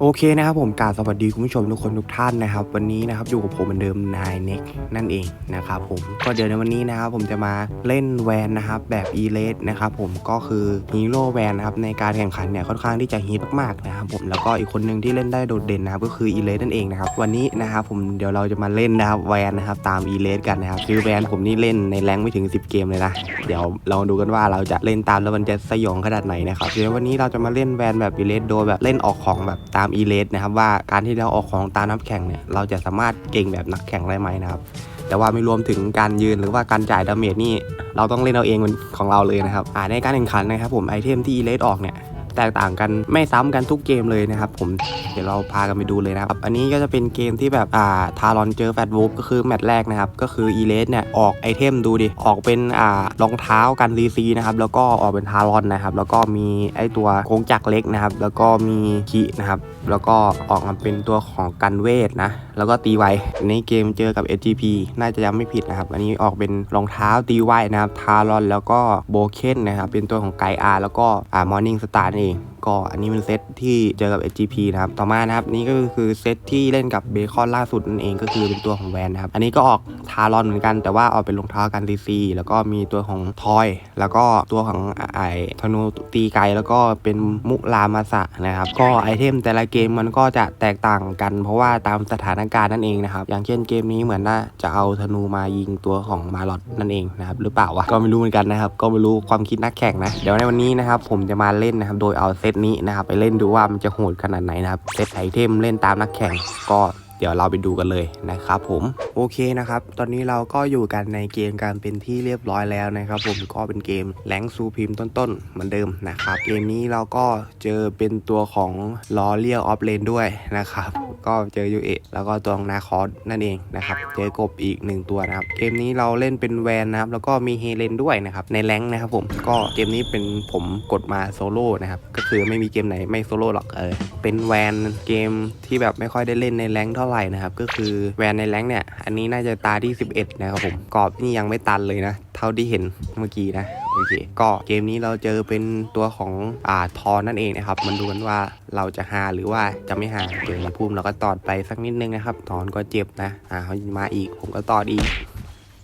โอเคนะครับผมกาสวัสดีคุณผู้ชมทุกคนทุกท่านนะครับ วันนี้นะครับอยู่กับผมเหมือนเดิมนายเน็กนั่นเองนะครับผมก็เดี๋ยวในวันนี้นะครับผมจะมาเล่นแวนนะครับแบบอีเลสนะครับผมก็คือฮีโร่แวนนะครับในการแข่งขันเนี่ยค่อนข้างที่จะฮิตมากๆนะครับผมแล้วก็อีกคนหนึ่งที่เล่นได้โดดเด่นนะครับก็คืออีเลสนั่นเองนะครับวันนี้นะครับผมเดี๋ยวเราจะมาเล่นนะครับแวนนะครับตามอีเลสกันนะครับคือแวนผมนี่เล่นในแรงไม่ถึง 10 เกมเลยนะเดี๋ยวเราดูกันว่าเราจะเล่นตามแล้วมันจะสยองขนาดไหนนะครับเดี๋ยววันนี้เราจะมาเล่นแวนแบบอีเลสโดยแบบเล่นออกของแบบตามอีเลสนะครับว่าการที่เราออกของตามนักแข่งเนี่ยเราจะสามารถเก่งแบบนักแข่งได้ไหมนะครับ แต่ว่าไม่รวมถึงการยืนหรือว่าการจ่ายดาเมจนี่เราต้องเล่นเอาเองเป็นของเราเลยนะครับในการแข่งขันนะครับผมไอเทมที่อีเลสออกเนี่ย แตกต่างกันไม่ซ้ำกันทุกเกมเลยนะครับผมเดี๋ยวเราพากันไปดูเลยนะครับอันนี้ก็จะเป็นเกมที่แบบอ่าทารอนเจอแฟตวูฟก็คือแมตช์แรกนะครับก็คืออีเลสเนี่ยออกไอเทมดูดิออกเป็นอ่ารองเท้ากันรีซีนะครับแล้วก็ออกเป็นทารอนนะครับแล้วก็มีไอตัวโค้งจักรเล็กนะครับแล้วก็มีขีนะครับแล้วก็ออกมาเป็นตัวของกันเวทนะแล้วก็ตีไวในเกมเจอกับ SGP น่าจะยังไม่ผิดนะครับ อันนี้ออกเป็นรองเท้าตีไวนะครับทารอนแล้วก็โบเคนนะครับเป็นตัวของไกอาแล้วก็อ่ามอร์นิ่งสตาร์เอง ก็อันนี้เป็นเซตที่เจอกับ SGP นะครับ ต่อมานะครับนี่ก็คือเซตที่เล่นกับเบคอนล่าสุดนั่นเองก็คือเป็นตัวของแวนนะครับ อันนี้ก็ออกทารอนเหมือนกันแต่ว่าออกเป็นรองเท้ากันดีซีแล้วก็มีตัวของทอย แล้วก็ตัวของไอธนูตีไกลแล้วก็เป็นมุลามาสะนะครับก็ไอเทมแต่ละเกมมันก็จะแตกต่างกัน เพราะว่าตามสถานการณ์นั่นเองนะครับอย่างเช่นเกมนี้เหมือนว่าจะเอาธนูมายิงตัวของมาลอดนั่นเองนะครับหรือเปล่าวะก็ไม่รู้เหมือนกันนะครับก็ไม่รู้ความคิดนักแข่งนะเดี๋ยวในวันนี้นะครับผมจะมาเล่นนะครับโดยเอาเซตนี้นะครับ ไปเล่นดูว่ามันจะโหดขนาดไหนนะครับเซตไอเทมเล่นตามนักแข่งก็ เดี๋ยวเราไปดูกันเลยนะครับผมโอเคนะครับ ตอนนี้เราก็อยู่กันในเกมการเป็นที่เรียบร้อยแล้วนะครับ ผมก็เป็นเกมแรงซูพิมต้นๆเหมือนเดิมนะครับเกมนี้เราก็เจอเป็นตัวของลอเรียลออฟเลนด้วยนะครับก็เจอยูเอแล้วก็ตัวนาคอสนั่นเองนะครับเจอกบอีกหนึ่งตัวนะครับเกมนี้เราเล่นเป็นแวนนะครับแล้วก็มีเฮเลนด้วยนะครับในแรงนะครับผมก็เกมนี้เป็นผมกดมาโซโล่นะครับก็คือไม่มีเกมไหนไม่โซโล่หรอกเออเป็นแวนเกมที่แบบไม่ค่อยได้เล่นในแรงเท่าไหร่นะครับ ก็คือแวนในแรงเนี่ย อันนี้น่าจะตาที่ 11 นะครับผม กรอบนี่ยังไม่ตันเลยนะ เท่าที่เห็นเมื่อกี้นะ โอเค ก็เกมนี้เราเจอเป็นตัวของอ่าทอนนั่นเองนะครับ มันดูกันว่าเราจะหาหรือว่าจะไม่หาเจอในพุ่มเราก็ตอดไปสักนิดนึงนะครับทอนก็เจ็บนะ อ่าเขามาอีก ผมก็ตอดอีก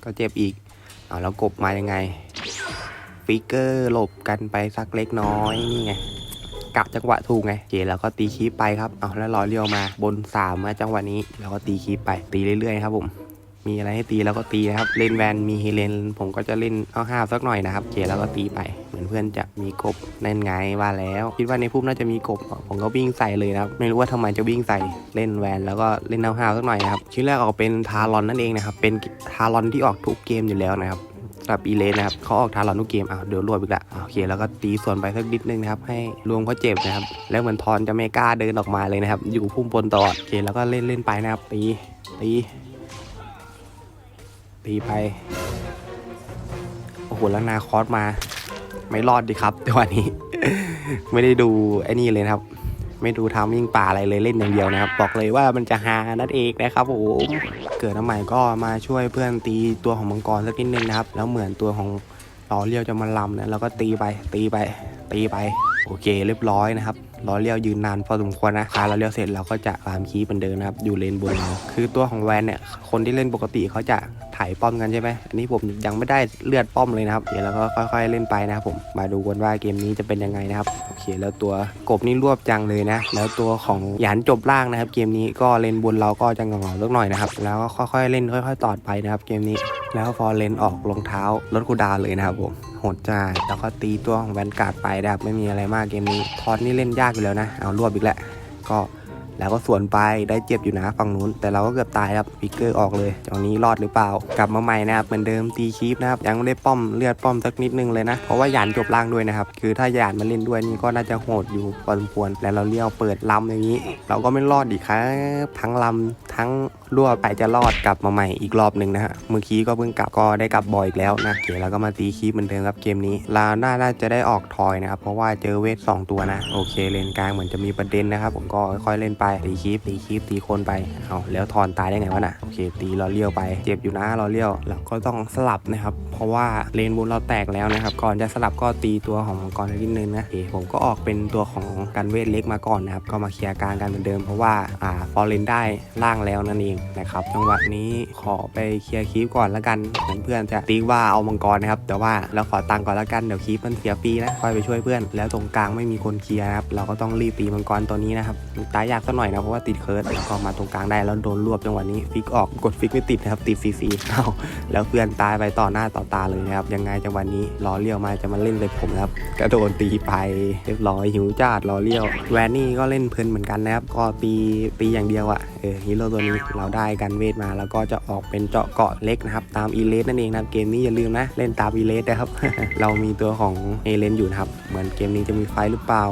ก็เจ็บอีกเอาแล้วกบมายังไงฟิกเกอร์หลบกันไปสักเล็กน้อยนี่ไง กะจังหวะถูกไงเจแล้วก็ตีคีปไปครับเอาแล้วรอเลี้ยวมาบนสามมาจังหวะนี้แล้วก็ตีคีปไปตีเรื่อยๆครับผมมีอะไรให้ตีแล้วก็ตีนะครับ เล่นแวนมีเฮเลน ผมก็จะเล่นเอาห้าวสักหน่อยนะครับ เจแล้วก็ตีไป เหมือนเพื่อนจะมีกบแน่นไงว่าแล้ว คิดว่าในพุ่มน่าจะมีกบ ผมก็วิ่งใส่เลยนะครับ ไม่รู้ว่าทำไมจะวิ่งใส่ เล่นแวนแล้วก็เล่นเอาห้าวสักหน่อยนะครับ ชิ้นแรกออกเป็นทารอนนั่นเองนะครับ เป็นทารอนที่ออกทุกเกมอยู่แล้วนะครับ สำหรับอีเลนนะครับเขาออกทารอนทุกเกมอ้าวเดี๋ยวรวดอีกละโอเคแล้วก็ตีส่วนไปสักนิดนึงนะครับให้รวมเขาเจ็บนะครับแล้วเหมือนทอนจะไม่กล้าเดินออกมาเลยนะครับ อยู่พุ่มบนตลอดโอเคแล้วก็เล่นเล่นไปนะครับตีตีตีไปโอ้โหแล้วนาคอสมา ไม่รอดดิครับจังหวะนี้ ไม่ได้ดูไอ้นี่เลยนะครับ ไม่ดูทามมิ่งป่าอะไรเลยเล่นอย่างเดียวนะครับบอกเลยว่ามันจะฮานั่นเองนะครับผมเกิดน้ำใหม่ก็มาช่วยเพื่อนตีตัวของมังกรสักนิดนึงนะครับแล้วเหมือนตัวของล้อเลี้ยวจะมาลำนะแล้วก็ตีไปตีไป ตีไป โอเคเรียบร้อยนะครับ ล้อเลี้ยวยืนนานพอสมควรนะคาล้อเลี้ยวเสร็จเราก็จะฟามคีย์เหมือนเดิมนะครับอยู่เลนบนเราคือตัวของแวนเนี่ยคนที่เล่นปกติเขาจะถ่ายป้อมกันใช่ไหมอันนี้ผมยังไม่ได้เลือดป้อมเลยนะครับ เดี๋ยวเราก็ค่อยๆเล่นไปนะครับผมมาดูกันว่าเกมนี้จะเป็นยังไงนะครับโอเค แล้วตัวกบนี่รวบจังเลยนะ แล้วตัวของหยานจบล่างนะครับ เกมนี้ก็เลนบนเราก็จะงาๆเล็กหน่อยนะครับ แล้วก็ค่อยๆเล่นค่อย ๆ ตอดไปนะครับเกมนี้แล้วพอเลนออกรองเท้าลดคูดาเลยนะครับผม หดจ้าแล้วก็ตีตัวของแวนการ์ดไปนะครับไม่มีอะไรมากเกมนี้ทอนนี่เล่นยากอยู่แล้วนะ เอารวบอีกแหละก็แล้วก็สวนไปได้เจ็บอยู่นะฝั่งนู้น แต่เราก็เกือบตายครับฟิกเกอร์ออกเลยตรงนี้รอดหรือเปล่า กลับมาใหม่นะครับเหมือนเดิมตีคีปนะครับยังไม่ได้ป้อมเลือดป้อมสักนิดนึงเลยนะ เพราะว่าหยานจบล่างด้วยนะครับ คือถ้าหยานมาเล่นด้วยนี่ก็น่าจะโหดอยู่พอสมควรแล้วเราเลี้ยวเปิดลำอย่างนี้ เราก็ไม่รอดอีกครับทั้งลำทั้งรั่วไปจะรอดกลับมาใหม่อีกรอบหนึ่งนะฮะเมื่อกี้ก็เพิ่งกลับก็ได้กลับบ่อยอีกแล้วนะโอเคแล้วก็มาตีคีปเหมือนเดิมครับเกมนี้ลาน่าน่าจะได้ออกทอยนะครับเพราะว่าเจอเวทสองตัวนะโอเคเลนกลางเหมือนจะมีประเด็นนะครับผมก็ค่อยๆเล่นไปตีคีปตีคีปตีคนไปเอาแล้วทอนตายได้ไงวะน่ะโอเค ตีล้อเลี้ยวไปเจ็บอยู่นะล้อเลี้ยวแล้วก็ต้องสลับนะครับเพราะว่าเลนบนเราแตกแล้วนะครับก่อนจะสลับก็ตีตัวของมังกรนิดนึงนะโอเคผมก็ออกเป็นตัวของกันเวทเล็กมาก่อนนะครับก็มาเคลียร์กลางกันเหมือนเดิมเพราะว่าอ่าฟอร์เรนได้ล่างแล้วนั่นเองนะครับจังหวะนี้ขอไปเคลียร์คีปก่อนละกันเหมือนเพื่อนจะตีว่าเอามังกรนะครับแต่ว่าเราขอตังก่อนละกันเดี๋ยวคีปมันเสียฟีนะคอยไปช่วยเพื่อน แล้วตรงกลางไม่มีคนเคลียร์นะครับเราก็ต้องรีบตีมังกรตัวนี้นะครับตายยากสักหน่อยนะเพราะว่าติดเคิร์ดแล้วก็มาตรงกลางได้แล้วโดนรวบจังหวะนี้ฟิกออกกดฟิกไม่ติดนะครับติดซีซีเอาแล้วเพื่อนตายไปต่อหน้าต่อตาเลยนะครับยังไงจังหวะนี้ล้อเลี้ยวมาจะมาเล่นเลยผมนะครับกระโดดตีไปเรียบร้อยหิวจัดล้อเลี้ยวแวนนี่ก็เล่นเพลินเหมือนกันนะครับก็ตีตีอย่างเดียวอะ่ะเออฮีโร่ตัวนี้เราได้กันเวทมาแล้วก็จะออกเป็นเจาะเกาะเล็กนะครับตามอีเลสนั่นเองนะเกมนี้อย่าลืมนะเล่นตามอีเลสนะครับ เรามีตัวของเอเลนอยู่นะครับ เหมือนเกมนี้จะมีไฟหรือเปล่า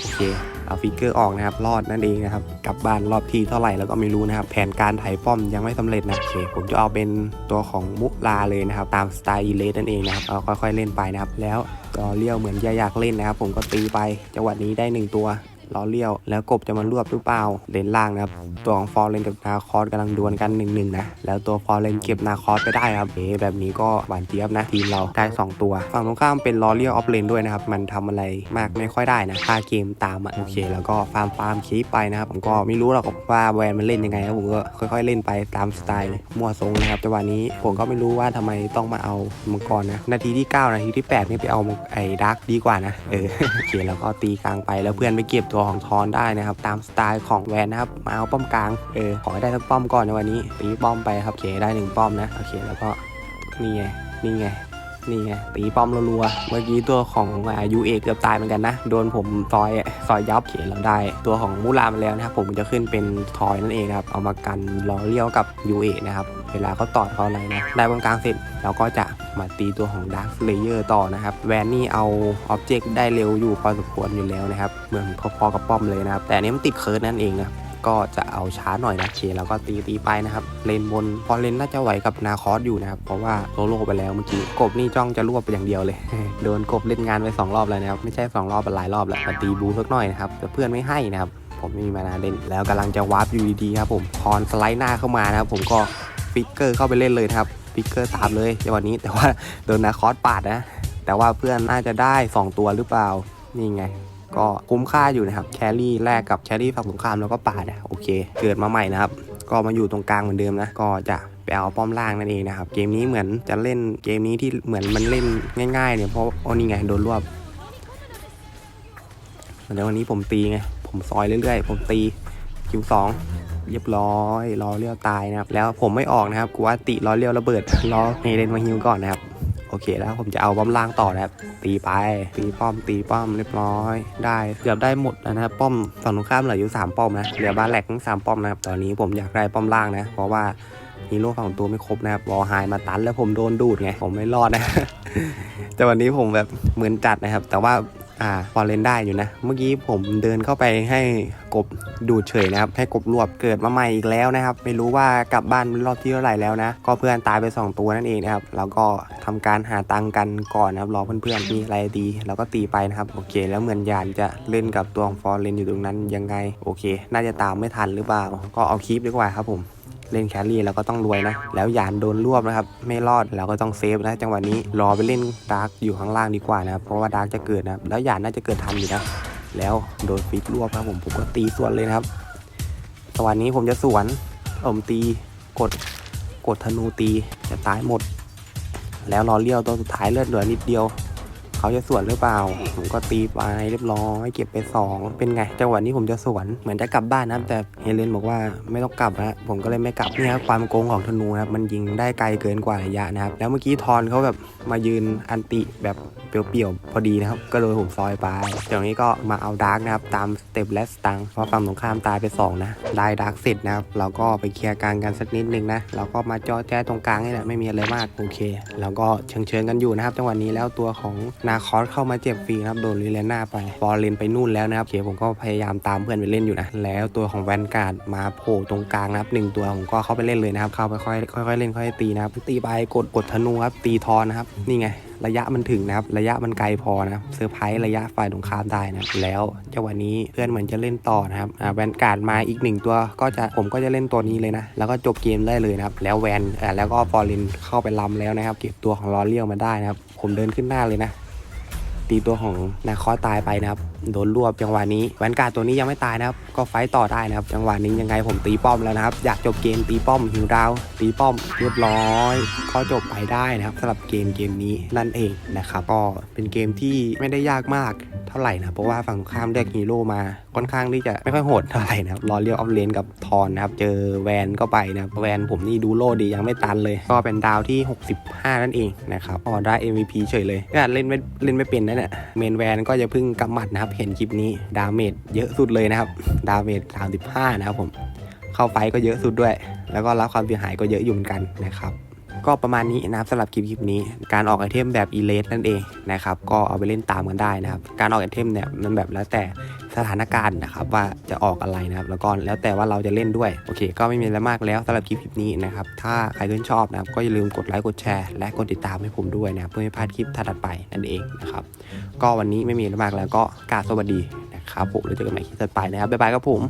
โอเคเอาฟิกเกอร์ออกนะครับรอดนั่นเองนะครับกลับบ้านรอบที่เท่าไหร่แล้วก็ไม่รู้นะครับ แผนการถ่ายป้อมยังไม่สำเร็จนะโอเคผมจะเอาเป็นตัวของมุลาเลยนะครับ ตามสไตล์อีเลสนั่นเองนะครับเอาค่อยๆเล่นไปนะครับ แล้วก็เลี้ยวเหมือนอยากเล่นนะครับ ผมก็ตีไปจังหวะนี้ได้หนึ่งตัว ล้อเลี้ยว แล้วกบจะมารวบหรือเปล่าเลนล่างนะครับ ตัวของฟอร์เรนกับนาคอสกำลังดวลกันหนึ่งหนึ่งนะแล้วตัวฟอร์เรนเก็บนาคอสไปได้ครับเอ๊แบบนี้ก็หวานเจี๊ยบนะทีมเราได้ 2 ตัวฝั่งตรงข้ามเป็นล้อเรียลออฟเลนด้วยนะครับมันทำอะไรมากไม่ค่อยได้นะค่าเกมตามอะโอเค แล้วก็ฟาร์มฟาร์มคีปไปนะครับผมก็ไม่รู้หรอกว่าแวนมันเล่นยังไงครับผมก็ค่อยๆเล่นไปตามสไตล์มั่วทรงนะครับจังหวะนี้ผมก็ไม่รู้ว่าทำไมต้องมาเอามังกรนะนาทีที่ 9 นาทีที่ 8 นี่ไปเอาไอ้ดักดีกว่านะเออโอเคแล้วก็ตีกลางไปแล้วเพื่อนไปเก็บตัวของทอนได้นะครับ ตามสไตล์ของแวนนะครับ มาเอาป้อมกลาง เออ ขอให้ได้สักป้อมก่อนในวันนี้ตีป้อมไปครับ โอเค ได้หนึ่งป้อมนะ โอเค แล้วก็ นี่ไง นี่ไง นี่ไง ตีป้อมรัวๆ เมื่อกี้ตัวของอายูเอเกือบตายเหมือนกันนะ โดนผมซอย ซอยยับ เขียนเราได้ ตัวของมูลามาแล้วนะครับ ผมจะขึ้นเป็นทอยนั่นเองนะครับ เอามากันล้อเลี้ยวกับยูเอนะครับ เวลาเขาตอดเขาอะไรนะได้บนกลางเสร็จเราก็จะมาตีตัวของ Dark Slayer ต่อนะครับ แวนนี่เอาอ็อบเจกต์ได้เร็วอยู่พอสมควรอยู่แล้วนะครับเหมือนพอๆกับป้อมเลยนะครับ แต่อันนี้มันติดเคิร์ดนั่นเองนะครับก็จะเอาช้าหน่อยนะโอเคแล้วก็ตีตีไปนะครับ เลนบนพอเลนน่าจะไหวกับนาคอสอยู่นะครับ เพราะว่าโซโล่ไปแล้วเมื่อกี้กบนี่จ้องจะรวบไปอย่างเดียวเลย โดนกบเล่นงานไปสองรอบแล้วนะครับ ไม่ใช่สองรอบเป็นหลายรอบแล้วมาตีบูสักหน่อยนะครับแต่เพื่อนไม่ให้นะครับ ผมไม่มีมานาเล่นแล้วกำลังจะวาร์ปอยู่ดีๆครับผมพรสไลด์หน้าเข้ามานะครับผมก็ ฟิกเกอร์เข้าไปเล่นเลยนะครับฟิกเกอร์ตามเลยจังหวะนี้แต่ว่าโดนนาคอสปาดนะ แต่ว่าเพื่อนน่าจะได้ 2 ตัวหรือเปล่า นี่ไง ก็คุ้มค่าอยู่นะครับแครี่แรกกับแครี่ฝั่งสงครามแล้วก็ปาดอะโอเค เกิดมาใหม่นะครับ ก็มาอยู่ตรงกลางเหมือนเดิมนะ ก็จะไปเอาป้อมล่างนั่นเองนะครับ เกมนี้เหมือนจะเล่นเกมนี้ที่เหมือนมันเล่นง่ายๆเนี่ยเพราะโอ้นี่ไงโดนรวบเดี๋ยววันนี้ผมตีไงผมซอยเรื่อยๆ ผมตีคิวสอง เรียบร้อยรอเลี้ยวตายนะครับ แล้วผมไม่ออกนะครับกูว่าติรอเลี้ยวระเบิดรอเฮเลนมาฮิวก่อนนะครับโอเคแล้วผมจะเอาป้อมล่างต่อนะครับ ตีไป ตีป้อมตีป้อมเรียบร้อย ได้เกือบได้หมดแล้วนะครับป้อมฝั่งตรงข้ามเหลืออยู่สามป้อมนะเหลือบ้านแหลกทั้งสามป้อมนะครับตอนนี้ผมอยากได้ป้อมล่างนะเพราะว่าฮีโร่ฝั่งตัวไม่ครบนะครับวอลไฮมาตันแล้วผมโดนดูดไงผมไม่รอดนะ แต่วันนี้ผมแบบเหมือนจัดนะครับ แต่ว่า อ่าพอเล่นได้อยู่นะ เมื่อกี้ผมเดินเข้าไปให้กบดูดเฉยนะครับ ให้กบรวบเกิดมาใหม่อีกแล้วนะครับ ไม่รู้ว่ากลับบ้านรอบที่เท่าไหร่แล้วนะ ก็เพื่อนตายไป 2 ตัวนั่นเองนะครับแล้วก็ทำการหาตังค์กันก่อนนะครับรอเพื่อนๆมีอะไรดีแล้วก็ตีไปนะครับโอเค แล้วเหมือนยานจะเล่นกับตัวของฟอร์เรนอยู่ตรงนั้นยังไงโอเค น่าจะตามไม่ทันหรือเปล่า ก็เอาคลิปดีกว่าครับผม เล่นแครี่แล้วก็ต้องรวยนะ แล้วยานโดนรวบนะครับ ไม่รอดเราก็ต้องเซฟนะ จังหวะนี้รอไปเล่นดาร์กอยู่ข้างล่างดีกว่านะครับเพราะว่าดาร์กจะเกิดนะครับแล้วยานน่าจะเกิดทันอยู่นะแล้วโดนฟิกรวบครับผมผมก็ตีสวนเลยนะครับจังหวะนี้ผมจะสวนผมตีกดกดธนูตีจะตายหมด แล้วรอเลี้ยวตัวสุดท้ายเลือดเหลือนิดเดียว เขาจะสวนหรือเปล่า ผมก็ตีไปเรียบร้อยเก็บไป 2 เป็นไง จังหวะนี้ผมจะสวนเหมือนจะกลับบ้านนะแต่เฮเลนบอกว่าไม่ต้องกลับนะผมก็เลยไม่กลับเนี่ยครับความโกงของธนูนะครับมันยิงได้ไกลเกินกว่าระยะนะครับแล้วเมื่อกี้ทอนเขาแบบมายืนอันติแบบเปรี้ยวๆพอดีนะครับ ก็โดนผมซอยไปจากนี้ก็มาเอาดาร์กนะครับตามสเต็ปและสตังค์เพราะฝั่งตรงข้ามตายไป 2 นะได้ดาร์กเสร็จนะครับเราก็ไปเคลียร์กลางกันสักนิดนึงนะเราก็มาจอแจ้ตรงกลางนี่แหละไม่มีอะไรมากโอเค แล้วก็เชิงเชิงๆกันอยู่นะครับจังหวะนี้แล้วตัวของนานาคอสเข้ามาเจ็บฟรีนะครับโดนลิเลน่าไปบอลเลนไปนู่นแล้วนะครับเคผมก็พยายามตามเพื่อนไปเล่นอยู่นะแล้วตัวของแวนการ์ดมาโผล่ตรงกลางนะครับหนึ่งตัวผมก็เข้าไปเล่นเลยนะครับเข้าไปค่อยค่อยเล่นค่อยตีนะครับตีไปกดกดธนูครับตีทอนนะครับนี่ไงระยะมันถึงนะครับ ระยะมันไกลพอนะครับเซอร์ไพรส์ระยะฝ่ายตรงข้ามได้นะแล้วจังหวะนี้เพื่อนเหมือนจะเล่นต่อนะครับแวนการ์ดมาอีกหนึ่งตัวก็จะผมก็จะเล่นตัวนี้เลยนะ แล้วก็จบเกมได้เลยนะครับ แล้วแวนแล้วก็ฟอร์ลินเข้าไปลำแล้วนะครับ เก็บตัวของลอเลียวมาได้นะครับ ผมเดินขึ้นหน้าเลยนะ ตีตัวของนาคอตายไปนะครับ โดนรวบจังหวะนี้แวนการ์ดตัวนี้ยังไม่ตายนะครับ ก็ไฟต์ต่อได้นะครับ จังหวะนี้ยังไงผมตีป้อมแล้วนะครับ อยากจบเกมตีป้อมหิวดาว ตีป้อมเรียบร้อยก็จบไปได้นะครับสำหรับเกมเกมนี้นั่นเองนะครับก็เป็นเกมที่ไม่ได้ยากมาก เท่าไหร่นะเพราะว่าฝั่งข้ามเลือกฮีโร่มาค่อนข้างที่จะไม่ค่อยโหดเท่าไหร่นะครับรอเรียกออฟเลนกับทอนนะครับเจอแวนก็ไปนะแวนผมนี่ดูโลดียังไม่ตันเลย ก็เป็นดาวที่ 65 นั่นเองนะครับอ๋อได้ MVP เฉยเลยก็เล่นไม่เล่นไม่เป็นนะเนี่ยเมนแวนก็จะพึ่งกำหมัดนะครับเห็นคลิปนี้ดาเมจเยอะสุดเลยนะครับดาเมจ35 นะครับผมเข้าไฟก็เยอะสุดด้วย แล้วก็รับความเสียหายก็เยอะอยู่เหมือนกันนะครับ ก็ประมาณนี้นะครับสำหรับคลิปคลิปนี้ การออกไอเทมแบบอีเลสนั่นเองนะครับก็เอาไปเล่นตามกันได้นะครับการออกไอเทมเนี่ยมันแบบแล้วแต่สถานการณ์นะครับว่าจะออกอะไรนะครับแล้วก็แล้วแต่ว่าเราจะเล่นด้วยโอเค ก็ไม่มีอะไรมากแล้วสำหรับคลิปคลิปนี้นะครับถ้าใครชื่นชอบนะครับก็อย่าลืมกดไลค์กดแชร์และกดติดตามให้ผมด้วยนะเพื่อไม่พลาดคลิปถัดไปนั่นเองนะครับก็วันนี้ไม่มีอะไรมากแล้วก็กาสวัสดีนะครับผมแล้วเจอกันใหม่คลิปถัดไปนะครับบ๊ายบายครับผม